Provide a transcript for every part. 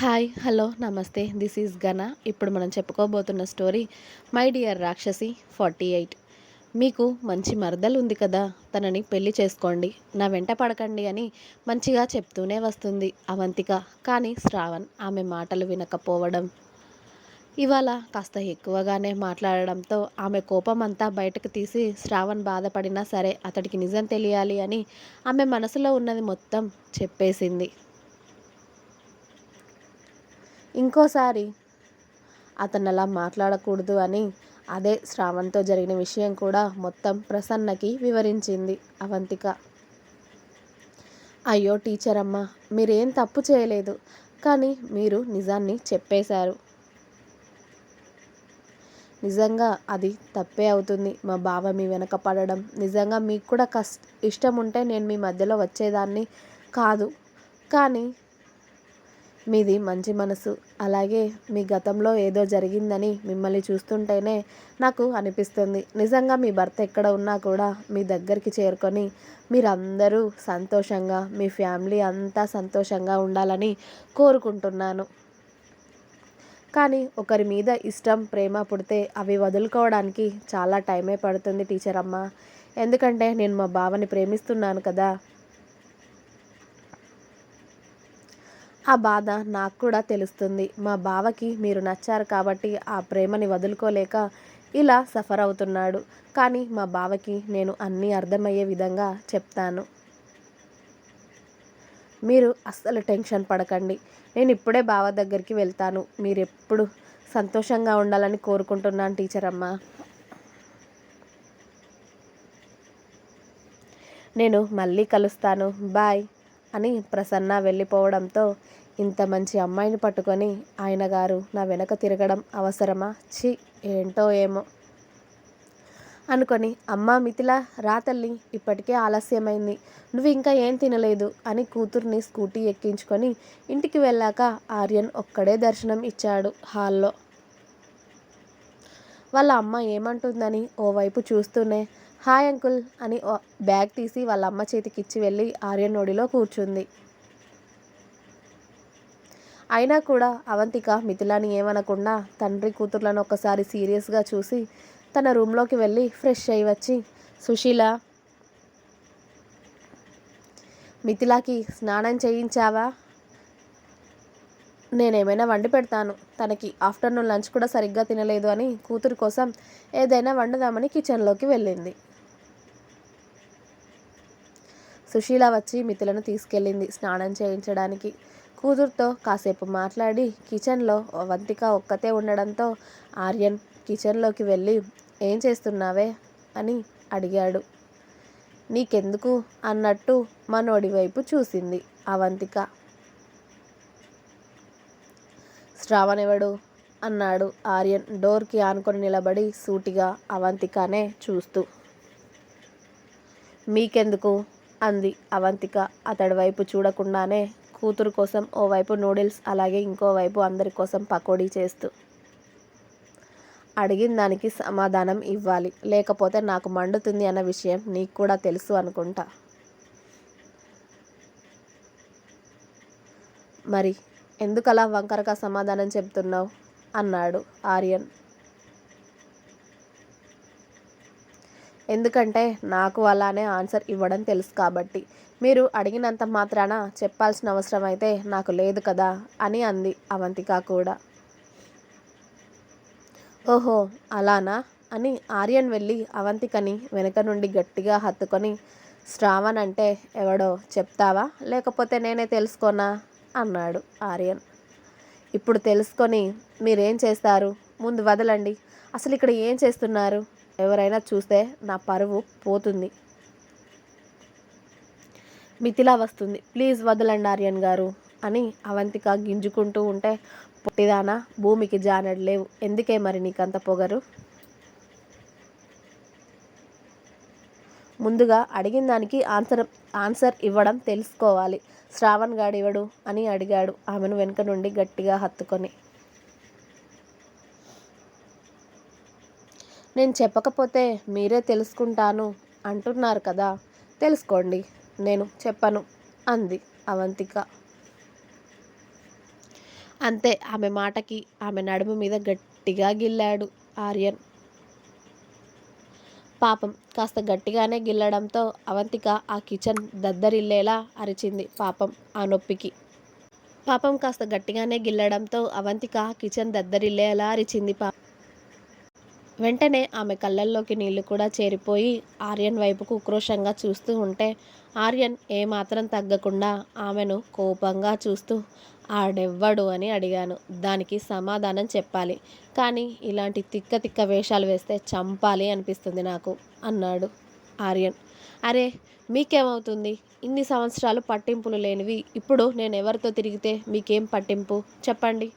Hi hello నమస్తే. This is Gana ఇప్పుడు మనం చెప్పుకోబోతున్న స్టోరీ మై డియర్ రాక్షసి ఫార్టీ ఎయిట్ మీకు మంచి మరదలు ఉంది కదా తనని పెళ్ళి చేసుకోండి నా వెంట పడకండి అని మంచిగా చెప్తూనే వస్తుంది అవంతిక. కానీ శ్రావణ్ ఆమె మాటలు వినకపోవడం ఇవాళ కాస్త ఎక్కువగానే మాట్లాడడంతో ఆమె కోపం అంతా బయటకు తీసి శ్రావణ్ బాధపడినా సరే అతడికి నిజం తెలియాలి అని ఆమె మనసులో ఉన్నది మొత్తం చెప్పేసింది. ఇంకోసారి అతను అలా మాట్లాడకూడదు అని అదే శ్రావణ్తో జరిగిన విషయం కూడా మొత్తం ప్రసన్నకి వివరించింది అవంతిక. అయ్యో టీచర్ అమ్మ మీరేం తప్పు చేయలేదు కానీ మీరు నిజాన్ని చెప్పేశారు. నిజంగా అది తప్పే అవుతుంది మా బావ మీ వెనక పడడం. నిజంగా మీకు కూడా కష్ట ఇష్టం ఉంటే నేను మీ మధ్యలో వచ్చేదాన్ని కాదు కానీ మీది మంచి మనసు. అలాగే మీ గతంలో ఏదో జరిగిందని మిమ్మల్ని చూస్తుంటేనే నాకు అనిపిస్తుంది. నిజంగా మీ భర్త ఎక్కడ ఉన్నా కూడా మీ దగ్గరికి చేరుకొని మీరందరూ సంతోషంగా మీ ఫ్యామిలీ అంతా సంతోషంగా ఉండాలని కోరుకుంటున్నాను. కానీ ఒకరి మీద ఇష్టం ప్రేమ పుడితే అవి వదులుకోవడానికి చాలా టైమే పడుతుంది టీచర్ అమ్మ ఎందుకంటే నేను మా బావని ప్రేమిస్తున్నాను కదా. ఆ బాధ నాకు కూడా తెలుస్తుంది. మా బావకి మీరు నచ్చారు కాబట్టి ఆ ప్రేమని వదులుకోలేక ఇలా సఫర్ అవుతున్నాడు. కానీ మా బావకి నేను అన్నీ అర్థమయ్యే విధంగా చెప్తాను. మీరు అస్సలు టెన్షన్ పడకండి. నేను ఇప్పుడే బావ దగ్గరికి వెళ్తాను. మీరు ఎప్పుడు సంతోషంగా ఉండాలని కోరుకుంటున్నాను టీచర్ అమ్మ. నేను మళ్ళీ కలుస్తాను. బాయ్. అని ప్రసన్న వెళ్ళిపోవడంతో ఇంత మంచి అమ్మాయిని పట్టుకొని ఆయన గారు నా వెనక తిరగడం అవసరమా? ఛీ! ఏంటో ఏమో అనుకొని అమ్మ మిథిల రా తల్లి ఇప్పటికే ఆలస్యమైంది. నువ్వు ఇంకా ఏం తినలేదు? అని కూతుర్ని స్కూటీ ఎక్కించుకొని ఇంటికి వెళ్ళాక ఆర్యన్ ఒక్కడే దర్శనం ఇచ్చాడు హాల్లో. వాళ్ళ అమ్మ ఏమంటుందని ఓవైపు చూస్తూనే హాయ్ అంకుల్ అని బ్యాగ్ తీసి వాళ్ళ అమ్మ చేతికి ఇచ్చి వెళ్ళి ఆర్యనోడిలో కూర్చుంది. అయినా కూడా అవంతిక మిథిలాని ఏమనకుండా తండ్రి కూతుర్లను ఒకసారి సీరియస్గా చూసి తన రూమ్లోకి వెళ్ళి ఫ్రెష్ అయ్యి వచ్చి సుశీల మిథిలాకి స్నానం చేయించావా? నేనేమైనా వండి పెడతాను. తనకి ఆఫ్టర్నూన్ లంచ్ కూడా సరిగ్గా తినలేదు అని కూతురు కోసం ఏదైనా వండుదామని కిచెన్లోకి వెళ్ళింది. సుశీల వచ్చి మిథులను తీసుకెళ్ళింది స్నానం చేయించడానికి. కూతురుతో కాసేపు మాట్లాడి కిచెన్లో వంతిక ఒక్కతే ఉండడంతో ఆర్యన్ కిచెన్లోకి వెళ్ళి ఏం చేస్తున్నావే? అని అడిగాడు. నీకెందుకు? అన్నట్టు మనోడి వైపు చూసింది అవంతిక శ్రావణెవడు? అన్నాడు ఆర్యన్ డోర్కి ఆనుకొని నిలబడి సూటిగా అవంతికనే చూస్తూ. మీకెందుకు? అంది అవంతిక. అతడి వైపు చూడకుండానే కూతురు కోసం ఓవైపు నూడిల్స్ అలాగే ఇంకోవైపు అందరి కోసం పకోడీ చేస్తూ. అడిగిన దానికి సమాధానం ఇవ్వాలి. లేకపోతే నాకు మండుతుంది అన్న విషయం నీకు కూడా తెలుసు అనుకుంటా. మరి ఎందుకలా వంకరగా సమాధానం చెప్తున్నావు? అన్నాడు ఆర్యన్. ఎందుకంటే నాకు అలానే ఆన్సర్ ఇవ్వడం తెలుసు కాబట్టి. మీరు అడిగినంత మాత్రాన చెప్పాల్సిన అవసరం అయితే నాకు లేదు కదా అని అంది అవంతిక కూడా. ఓహో అలానా? అని ఆర్యన్ వెళ్ళి అవంతికని వెనక నుండి గట్టిగా హత్తుకొని శ్రావణ్ అంటే ఎవడో చెప్తావా? లేకపోతే నేనే తెలుసుకోనా? అన్నాడు ఆర్యన్. ఇప్పుడు తెలుసుకొని మీరేం చేస్తారు? ముందు వదలండి. అసలు ఇక్కడ ఏం చేస్తున్నారు? ఎవరైనా చూస్తే నా పరువు పోతుంది. మిథిలా వస్తుంది. ప్లీజ్ వదలండి ఆర్యన్ గారు అని అవంతిక గింజుకుంటూ ఉంటే పుట్టిదానా భూమికి జానడు లేవు. ఎందుకే మరి నీకంత పొగరు? ముందుగా అడిగిన దానికి ఆన్సర్ ఆన్సర్ ఇవ్వడం తెలుసుకోవాలి. శ్రావణ్ గాడివడు అని అడిగాడు. ఆమెను వెనుక నుండి గట్టిగా హత్తుకొని. నేను చెప్పకపోతే మీరే తెలుసుకుంటాను అంటున్నారు కదా. తెలుసుకోండి నేను చెప్పను అంది అవంతిక. అంతే ఆమె మాటకి ఆమె నడుము మీద గట్టిగా గిల్లాడు ఆర్యన్. పాపం కాస్త గట్టిగానే గిల్లడంతో అవంతిక ఆ కిచెన్ దద్దరిల్లేలా అరిచింది పాపం ఆ నొప్పికి. పాపం కాస్త గట్టిగానే గిల్లడంతో అవంతిక కిచెన్ దద్దరిల్లేలా అరిచింది పాపం వెంటనే ఆమె కళ్ళల్లోకి నీళ్ళు కూడా చేరిపోయి ఆర్యన్ వైపుకు ఉక్రోషంగా చూస్తూ ఉంటే ఆర్యన్ ఏమాత్రం తగ్గకుండా ఆమెను కోపంగా చూస్తూ ఆడెవ్వడు? అని అడిగాను. దానికి సమాధానం చెప్పాలి. కానీ ఇలాంటి తిక్క తిక్క వేషాలు వేస్తే చంపాలి అనిపిస్తుంది నాకు అన్నాడు ఆర్యన్. అరే మీకేమవుతుంది? ఇన్ని సంవత్సరాలు పట్టింపులు లేనివి. ఇప్పుడు నేను ఎవరితో తిరిగితే మీకేం పట్టింపు? చెప్పండి.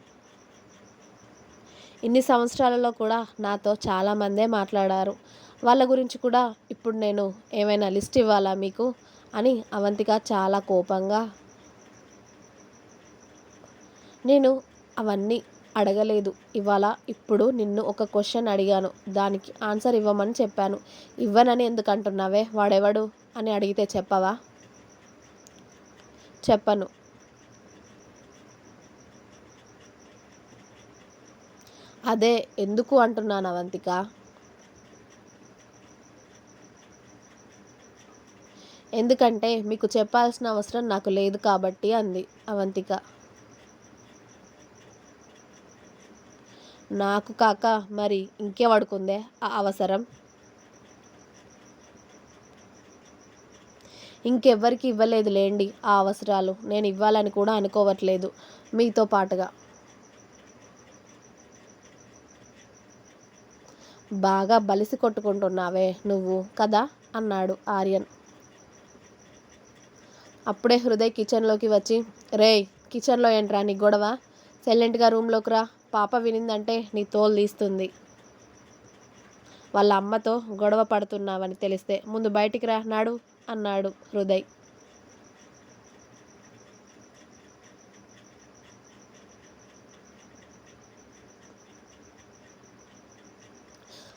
ఇన్ని సంవత్సరాలలో కూడా నాతో చాలామందే మాట్లాడారు. వాళ్ళ గురించి కూడా ఇప్పుడు నేను ఏమైనా లిస్ట్ ఇవ్వాలా మీకు? అని అవంతిక చాలా కోపంగా నేను అవన్నీ అడగలేదు. ఇవాళ ఇప్పుడు నిన్ను ఒక క్వశ్చన్ అడిగాను. దానికి ఆన్సర్ ఇవ్వమని చెప్పాను. ఇవ్వనని ఎందుకు అంటున్నావే వాడెవడు? అని అడిగితే చెప్పవా? చెప్పను. అదే ఎందుకు అంటున్నాను అవంతిక? ఎందుకంటే మీకు చెప్పాల్సిన అవసరం నాకు లేదు కాబట్టి అంది అవంతిక. నాకు కాక మరి ఇంకెవడుకుందే ఆ అవసరం? ఇంకెవ్వరికి ఇవ్వలేదు లేండి ఆ అవసరాలు. నేను ఇవ్వాలని కూడా అనుకోవట్లేదు మీతో పాటుగా. బాగా బలిసి కొట్టుకుంటున్నావే నువ్వు కదా? అన్నాడు ఆర్యన్. అప్పుడే హృదయ్ కిచెన్లోకి వచ్చి రేయ్ కిచెన్లో ఏంట్రా నీ గొడవ? సైలెంట్గా రూమ్లోకి రా. పాప వినిందంటే నీ తోలు తీస్తుంది. వాళ్ళ అమ్మతో గొడవ పడుతున్నావని తెలిస్తే ముందు బయటికి రా నాడు అన్నాడు హృదయ్.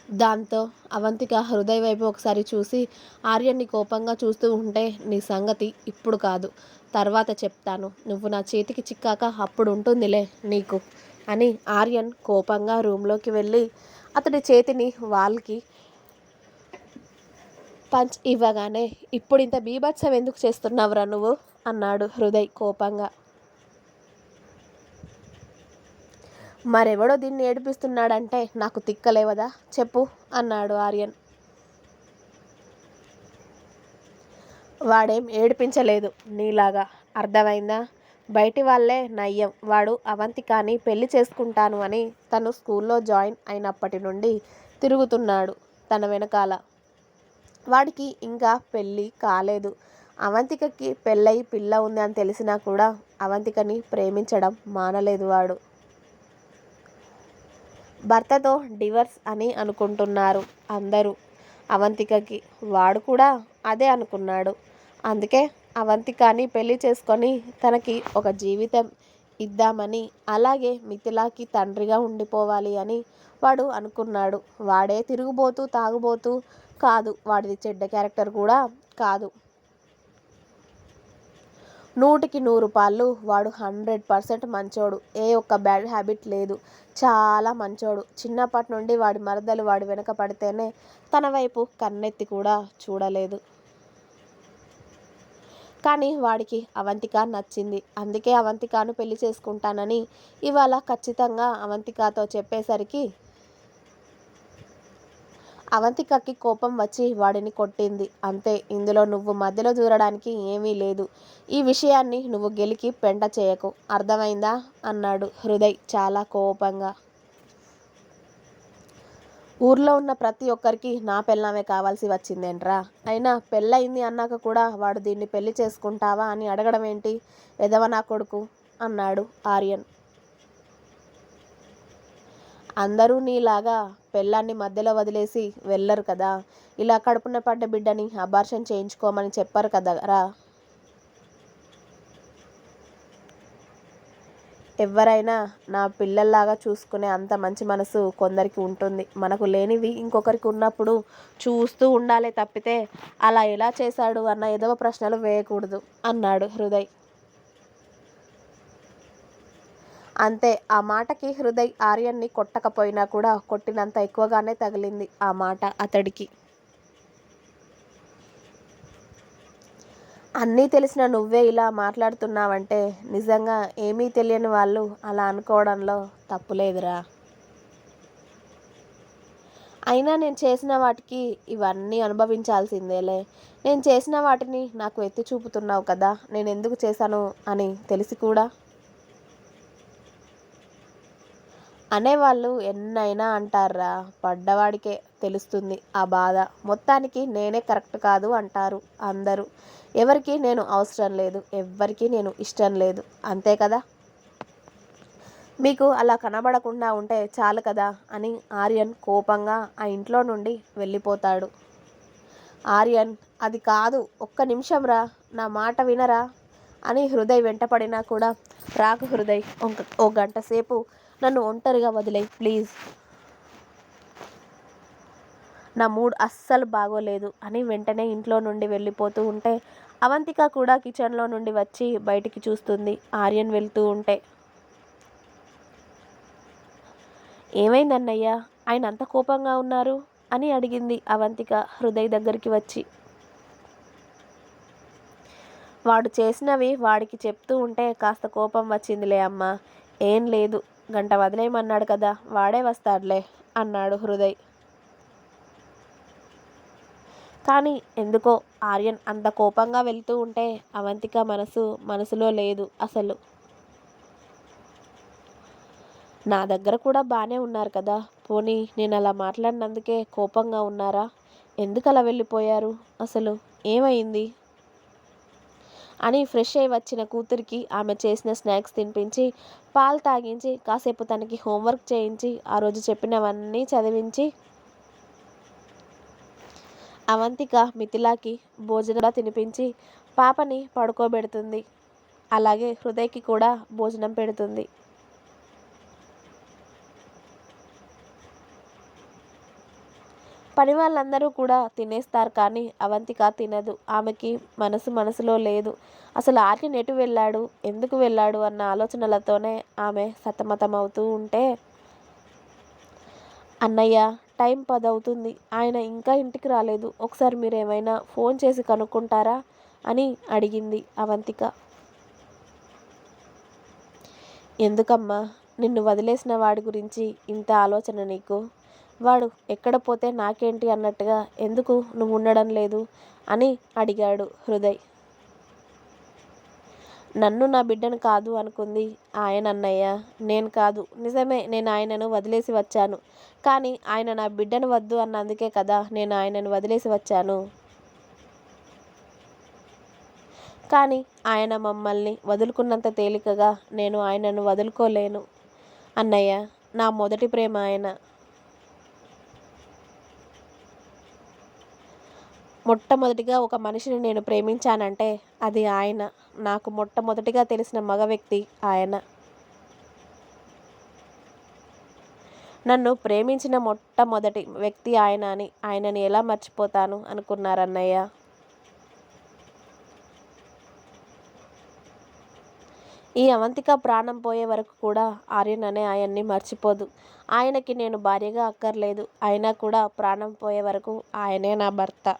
దాంతో అవంతిక హృదయ వైపు ఒకసారి చూసి ఆర్యన్ని కోపంగా చూస్తూ ఉంటే నీ సంగతి ఇప్పుడు కాదు. తర్వాత చెప్తాను. నువ్వు నా చేతికి చిక్కాక అప్పుడు ఉంటుందిలే నీకు అని ఆర్యన్ కోపంగా రూమ్లోకి వెళ్ళి అతడి చేతిని వాళ్ళకి పంచ్ ఇవ్వగానే ఇప్పుడు ఇంత బీభత్సం ఎందుకు చేస్తున్నావురా నువ్వు? అన్నాడు హృదయ్ కోపంగా. మరెవడో దీన్ని ఏడిపిస్తున్నాడంటే నాకు తిక్కలేవదా? చెప్పు అన్నాడు ఆర్యన్. వాడేం ఏడిపించలేదు నీలాగా. అర్థమైందా? బయటి వాళ్ళే నయ్యం. వాడు అవంతికాని పెళ్ళి చేసుకుంటాను అని తను స్కూల్లో జాయిన్ అయినప్పటి నుండి తిరుగుతున్నాడు తన వెనకాల. వాడికి ఇంకా పెళ్ళి కాలేదు. అవంతికకి పెళ్ళై పిల్ల ఉంది అని తెలిసినా కూడా అవంతికని ప్రేమించడం మానలేదు వాడు. భర్తతో డివర్స్ అని అనుకుంటున్నారు అందరూ. అవంతికకి వాడు కూడా అదే అనుకున్నాడు. అందుకే అవంతికాని పెళ్ళి చేసుకొని తనకి ఒక జీవితం ఇద్దామని అలాగే మిథిలాకి తండ్రిగా ఉండిపోవాలి అని వాడు అనుకున్నాడు. వాడే తిరుగుబోతూ తాగుబోతూ కాదు. వాడిది చెడ్డ క్యారెక్టర్ కూడా కాదు. నూటికి నూరు పాళ్ళు వాడు హండ్రెడ్ పర్సెంట్ మంచోడు. ఏ ఒక్క బ్యాడ్ హ్యాబిట్ లేదు. చాలా మంచోడు. చిన్నప్పటి నుండి వాడి మరదలు వాడి వెనక పడితేనే తన వైపు కన్నెత్తి కూడా చూడలేదు. కానీ వాడికి అవంతిక నచ్చింది. అందుకే అవంతికను పెళ్ళి చేసుకుంటానని ఇవాళ ఖచ్చితంగా అవంతికతో చెప్పేసరికి అవంతికకి కోపం వచ్చి వాడిని కొట్టింది. అంతే ఇందులో నువ్వు మధ్యలో దూరడానికి ఏమీ లేదు. ఈ విషయాన్ని నువ్వు గెలికి పెంట చేయకు. అర్థమైందా? అన్నాడు హృదయ్ చాలా కోపంగా. ఊర్లో ఉన్న ప్రతి ఒక్కరికి నా పెళ్ళామే కావాల్సి వచ్చిందేంట్రా? అయినా పెళ్ళయింది అన్నాక కూడా వాడు దీన్ని పెళ్ళి చేసుకుంటావా అని అడగడం ఏంటి ఎదవ నా కొడుకు? అన్నాడు ఆర్యన్. అందరూ నీలాగా పెళ్ళాన్ని మధ్యలో వదిలేసి వెళ్ళరు కదా. ఇలా కడుపున పడ్డ బిడ్డని అబార్షన్ చేయించుకోమని చెప్పారు కదా రా. ఎవరైనా నా పిల్లల్లాగా చూసుకునే అంత మంచి మనసు కొందరికి ఉంటుంది. మనకు లేనివి ఇంకొకరికి ఉన్నప్పుడు చూస్తూ ఉండాలి తప్పితే అలా ఎలా చేశాడు అన్న ఏదో ప్రశ్నలు వేయకూడదు అన్నాడు హృదయ్. అంతే ఆ మాటకి హృదయ్ ఆర్యన్ని కొట్టకపోయినా కూడా కొట్టినంత ఎక్కువగానే తగిలింది ఆ మాట అతడికి. అన్నీ తెలిసిన నువ్వే ఇలా మాట్లాడుతున్నావంటే నిజంగా ఏమీ తెలియని వాళ్ళు అలా అనుకోవడంలో తప్పులేదురా అయినా నేను చేసిన వాటికి ఇవన్నీ అనుభవించాల్సిందేలే. నేను చేసిన వాటిని నాకు ఎత్తి చూపుతున్నావు కదా నేను ఎందుకు చేశాను అని తెలిసి కూడా అనేవాళ్ళు ఎన్నైనా అంటారా? పడ్డవాడికే తెలుస్తుంది ఆ బాధ. మొత్తానికి నేనే కరెక్ట్ కాదు అంటారు అందరూ. ఎవరికి నేను అవసరం లేదు. ఎవ్వరికి నేను ఇష్టం లేదు. అంతే కదా? మీకు అలా కనబడకుండా ఉంటే చాలు కదా? అని ఆర్యన్ కోపంగా ఆ ఇంట్లో నుండి వెళ్ళిపోతాడు. ఆర్యన్ అది కాదు ఒక్క నిమిషం రా నా మాట వినరా? అని హృదయ్ వెంటపడినా కూడా రాకు హృదయ్ ఒక ఓ గంట సేపు నన్ను ఒంటరిగా వదిలేయి ప్లీజ్. నా మూడ్ అస్సలు బాగోలేదు అని వెంటనే ఇంట్లో నుండి వెళ్ళిపోతూ ఉంటే అవంతిక కూడా కిచెన్లో నుండి వచ్చి బయటికి చూస్తుంది. ఆర్యన్ వెళ్తూ ఉంటే ఏమైందన్నయ్యా? ఆయన అంత కోపంగా ఉన్నారు? అని అడిగింది అవంతిక హృదయ్ దగ్గరికి వచ్చి. వాడు చేసినవి వాడికి చెప్తూ ఉంటే కాస్త కోపం వచ్చిందిలే అమ్మ ఏం లేదు. గంట వదిలేయమన్నాడు కదా వాడే వస్తాడులే అన్నాడు హృదయ్. కానీ ఎందుకో ఆర్యన్ అంత కోపంగా వెళ్తూ ఉంటే అవంతిక మనసు మనసులో లేదు అసలు. నా దగ్గర కూడా బాగానే ఉన్నారు కదా పోనీ నేను అలా మాట్లాడినందుకే కోపంగా ఉన్నారా? ఎందుకు అలా వెళ్ళిపోయారు? అసలు ఏమైంది? అని ఫ్రెష్ అయి వచ్చిన కూతురికి ఆమె చేసిన స్నాక్స్ తినిపించి పాలు తాగించి కాసేపు తనకి హోంవర్క్ చేయించి ఆ రోజు చెప్పినవన్నీ చదివించి అవంతిక మిథిలాకి భోజనం తినిపించి పాపని పడుకోబెడుతుంది. అలాగే హృదయకి కూడా భోజనం పెడుతుంది. పని వాళ్ళందరూ కూడా తినేస్తారు కానీ అవంతిక తినదు. ఆమెకి మనసు మనసులో లేదు. అసలు ఆర్యన్ ఎటు వెళ్ళాడు? ఎందుకు వెళ్ళాడు? అన్న ఆలోచనలతోనే ఆమె సతమతమవుతూ ఉంటే అన్నయ్య టైం పదవుతుంది. ఆయన ఇంకా ఇంటికి రాలేదు. ఒకసారి మీరు ఏమైనా ఫోన్ చేసి కనుక్కుంటారా? అని అడిగింది అవంతిక. ఎందుకమ్మా? నిన్ను వదిలేసిన వాడి గురించి ఇంత ఆలోచన నీకు? వాడు ఎక్కడ పోతే నాకేంటి అన్నట్టుగా ఎందుకు నువ్వు ఉండడం లేదు అని అడిగాడు హృదయ్. నన్ను నా బిడ్డను కాదు అనుకుంది ఆయన అన్నయ్య. నేను కాదు. నిజమే నేను ఆయనను వదిలేసి వచ్చాను. కానీ ఆయన నా బిడ్డను వద్దు అన్నందుకే కదా నేను ఆయనను వదిలేసి వచ్చాను. కానీ ఆయన మమ్మల్ని వదులుకున్నంత తేలికగా నేను ఆయనను వదులుకోలేను అన్నయ్య. నా మొదటి ప్రేమ ఆయన. మొట్టమొదటిగా ఒక మనిషిని నేను ప్రేమించానంటే అది ఆయన. నాకు మొట్టమొదటిగా తెలిసిన మగ వ్యక్తి ఆయన. నన్ను ప్రేమించిన మొట్టమొదటి వ్యక్తి ఆయన అని ఆయనని ఎలా మర్చిపోతాను అనుకున్నారన్నయ్య? ఈ అవంతిక ప్రాణం పోయే వరకు కూడా ఆర్యన్ అనే ఆయన్ని మర్చిపోదు. ఆయనకి నేను భార్యగా అక్కర్లేదు. అయినా కూడా ప్రాణం పోయే వరకు ఆయనే నా భర్త.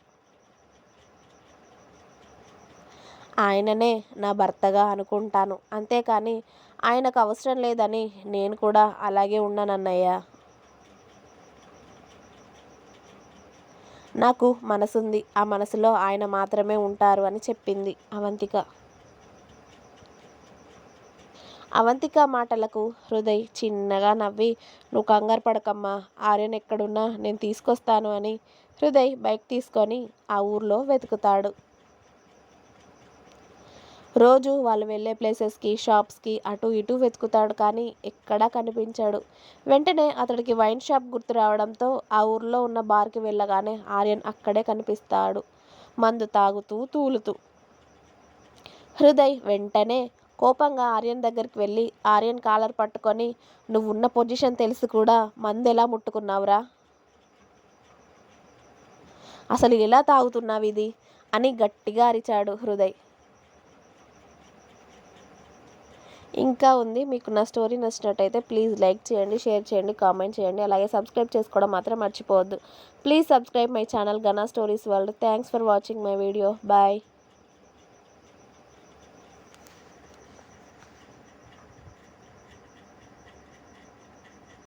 ఆయననే నా భర్తగా అనుకుంటాను. అంతేకాని ఆయనకు అవసరం లేదని నేను కూడా అలాగే ఉన్నానన్నయ్య. నాకు మనసుంది. ఆ మనసులో ఆయన మాత్రమే ఉంటారు అని చెప్పింది అవంతిక. అవంతిక మాటలకు హృదయ్ చిన్నగా నవ్వి నువ్వు కంగారు పడకమ్మా. ఆర్యన్ ఎక్కడున్నా నేను తీసుకొస్తాను అని హృదయ్ బైక్ తీసుకొని ఆ ఊర్లో వెతుకుతాడు. రోజు వాళ్ళు వెళ్ళే ప్లేసెస్కి షాప్స్కి అటు ఇటు వెతుకుతాడు కానీ ఎక్కడా కనిపించాడు. వెంటనే అతడికి వైన్ షాప్ గుర్తు రావడంతో ఆ ఊర్లో ఉన్న బార్కి వెళ్ళగానే ఆర్యన్ అక్కడే కనిపిస్తాడు. మందు తాగుతూ తూలుతూ. హృదయ్ వెంటనే కోపంగా ఆర్యన్ దగ్గరికి వెళ్ళి ఆర్యన్ కాలర్ పట్టుకొని నువ్వు ఉన్న పొజిషన్ తెలిసి కూడా మందు ఎలా ముట్టుకున్నావురా? అసలు ఎలా తాగుతున్నావు ఇది అని గట్టిగా అరిచాడు హృదయ్. ఇంకా ఉంది. మీకు నా స్టోరీ నచ్చినట్టయితే ప్లీజ్ లైక్ చేయండి షేర్ చేయండి కామెంట్ చేయండి. అలాగే సబ్స్క్రైబ్ చేసుకోవడం మాత్రం మర్చిపోవద్దు. Please subscribe my channel Gana stories world. Thanks for watching my video. Bye.